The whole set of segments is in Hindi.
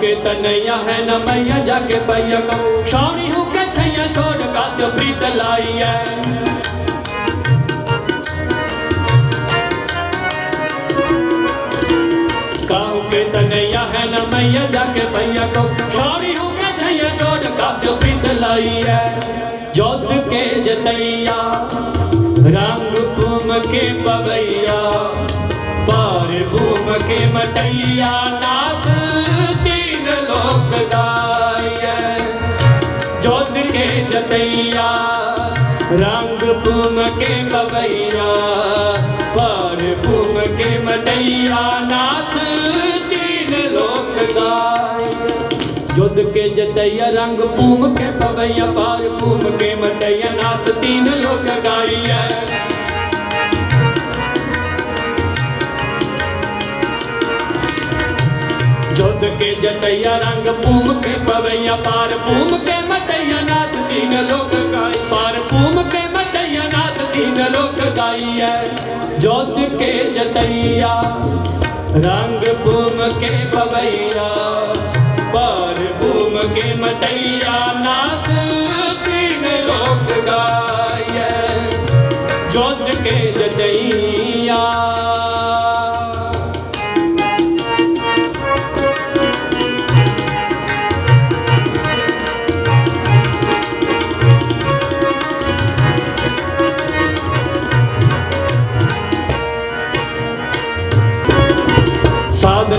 के तनैया है न मैया जाके पैया का। शानी हूँ छैया छोड़ का से प्रीत लाई है। तनैया है न मैया जाके भैया को। शानी हूँ छैया छोड़ का से प्रीत लाई है। जोत के जतैया, रंग भूम के पवैया पार भूम के मटैया। रंग भूम के पवैया पार भूम के मटैया नाथ तीन लोक गाय जुद के जतैया रंग भूम के पवैया पार भूम के मटैया नाथ तीन लोक गाई है जुद के जटैया रंग भूम के पवैया पार भूम के मटैया नाथ तीन भूम के मटैया नाथ तीन लोक गाई है जोत के जतैया, रंग भूम के पवैया, पर भूम के मटैया नाथ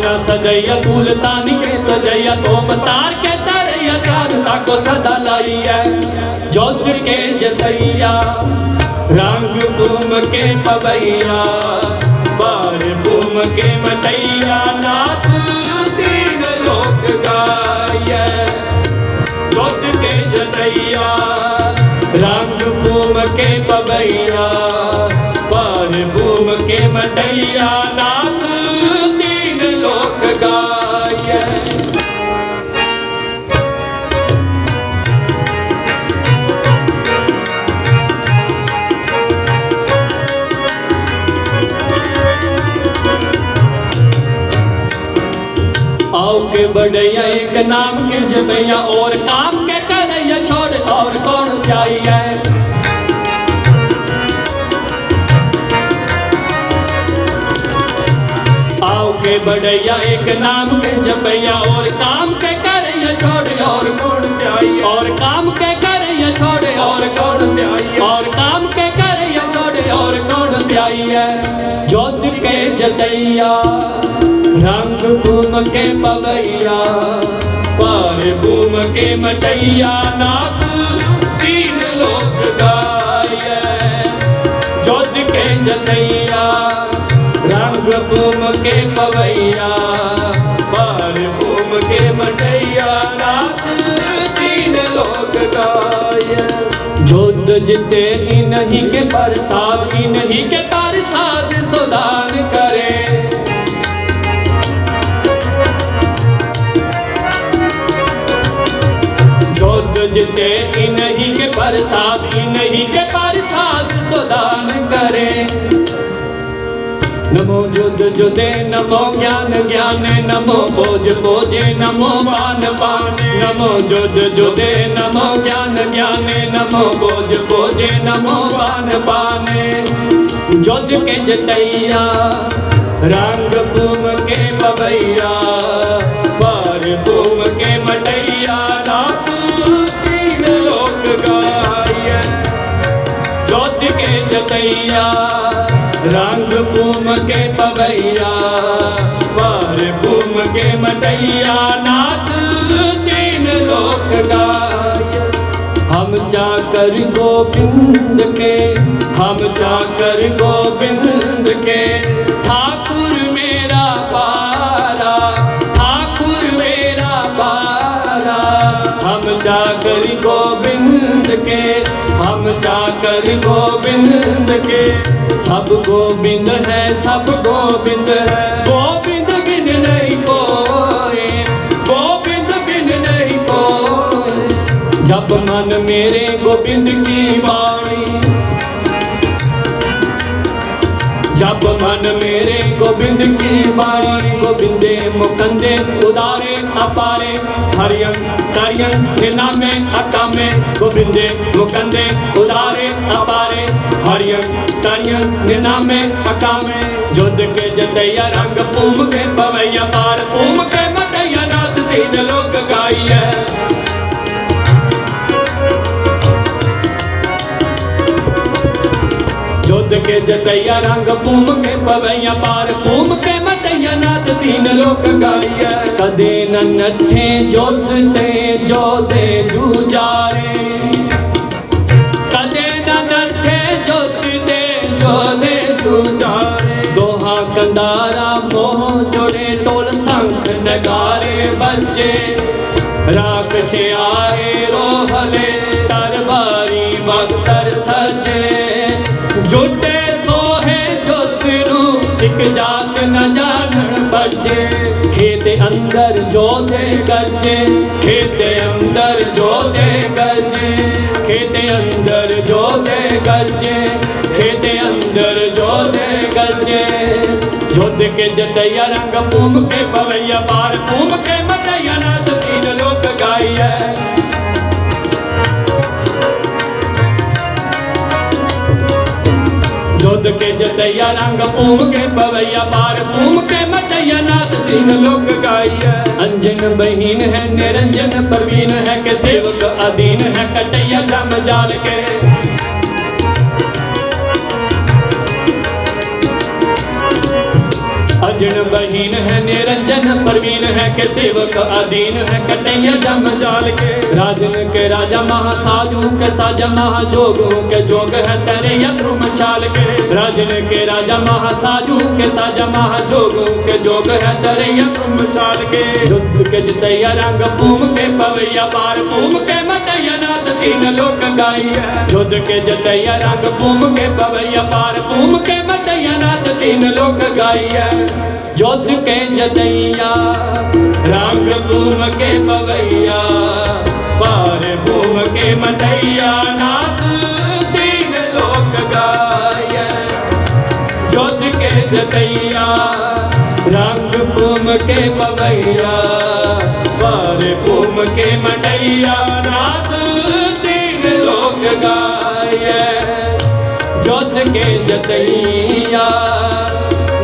सजैया फूल तान के तजैया तोम तार के तरैया जानता को सदा लाई है जोत के जतैया रंग भूम के पवैया बार भूम के मटैया नाथ तीन लोक गाय आओ के बढ़ैया एक नाम के जबैया और काम के करैया छोड़ और कौन जाइए आओ के बढ़ैया एक नाम के जबैया और काम के करैया छोड़ और कौन जाइए और काम के भूम के पवैया, पार भूम के मटैया, नाथ तीन लोक गाय के जतैया रंग भूम के पवैया, पार के मटैया, नाथ तीन लोक गाय जोत जिते इन्हीं के प्रसाद इन्हीं के प्रसाद प्रसाद इन्हीं के प्रसाद सुदान करे। नमो जुद जुदे, नमो ज्ञान ज्ञान, नमो बोझ बोझे, नमो पान पान। नमो जुद जुदे, नमो ज्ञान ज्ञान, नमो बोझ बोझे, नमो पान पान। जुद के जतैया रंग भूम के बबैया पार के रंग भूम के पवैया पार भूम के मटैया, नाथ तीन लोक गाय। हम चाकर गोविंद के हम चाकर गोविंद के ठाकुर मेरा पारा, ठाकुर मेरा पारा। हम चाकर गोविंद के ਹਮ ਚਾਕਰ ਗੋਬਿੰਦ ਕੇ। ਸਭ ਗੋਬਿੰਦ ਹੈ, ਸਭ ਗੋਬਿੰਦ ਹੈ। ਗੋਬਿੰਦ ਬਿਨ ਨਹੀਂ ਕੋਏ, ਗੋਬਿੰਦ ਬਿਨ ਨਹੀਂ ਕੋਏ। ਜਪ ਮਨ ਮੇਰੇ ਗੋਬਿੰਦ ਕੀ ਬਾਣੀ। ਜਪ ਮਨ ਮੇਰੇ ਗੋਬਿੰਦ ਕੀ ਬਾਣੀ ਗੋਬਿੰਦੇ ਮੁਕੰਦੇ ਉਦਾਰੇ ਅਪਾਰੇ। ਹਰਿਯੰ ਕਰਿਯੰ ਤੇ ਨਾਮੇ ਅਕਾਮੇ, ਗੋਬਿੰਦੇ ਮੁਕੰਦੇ ਉਦਾਰੇ ਅਪਾਰੇ। ਹਰਿਯੰ ਕਰਿਯੰ ਨੇ ਨਾਮੇ ਅਕਾਮੇ। ਜੁਦ ਕੇ ਜਤਈਆ ਰੰਗ ਭੂਮ ਕੇ ਪਵਈਆ ਪਾਰ। ਭੂਮ ਕੇ ਮਟਈਆ ਨਾਥ ਦੀਨ ਲੋਕ ਗਾਈਐ। ਕੇ ਜਟਈਆ ਰੰਗ ਪੂਮ ਕੇ ਪਵਈਆ ਪਾਰ ਪੂਮ ਕੇ ਮਟਈਆ ਨਾਤ ਦੀਨ ਲੋਕ ਗਾਈਐ। ਕਦੇ ਨ ਜੋਤ ਤੇ ਜੋ ਜੂਜਾਰੇ गजे खेते अंदर जोते गजे जोत के जटैया रंग पूम के पवैया पार पूम के मटैया नाथ तीन लोक गाइया जोत के जटैया रंग पूम के पवैया पार पूम के मटैया नाथ तीन लोक गाइया अंजन बहीन है, निरंजन प्रवीण है, के सेवक अधीन है, कटैया जम जाल के। अजन बहीन है, निरंजन प्रवीण है, के सेवक अधीन है कटैया जम जाल के। राजन के राजा महासाजू के साजा महाजोग के जोग है तेरे यत्र मशाल के। राजन के राजा महासाजू के साजा महाजोग के जोग है तेरे यत्र मशाल के। युद्ध के जितैया रंग, पूम के पवैया पार, पूम के मटैया नाथ तीन लोक गाई है युद्ध के जतैया रंग पूम के पवैया पार पूम के मटैया नाथ तीन लोक गाई है युद्ध के जतैया रंग पूम के पवैया पार पूम के मटैया नाथ तीन लोक गाय जुद के जतैया रंग पूम के पवैया पार पूम के मटैया ਜੋਤ ਕੇ ਜਦਈਆ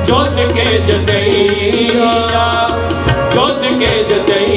ਜੋਤ ਕੇ ਜਦਈਆ ਜੋਤ ਕੇ ਜਦਈਆ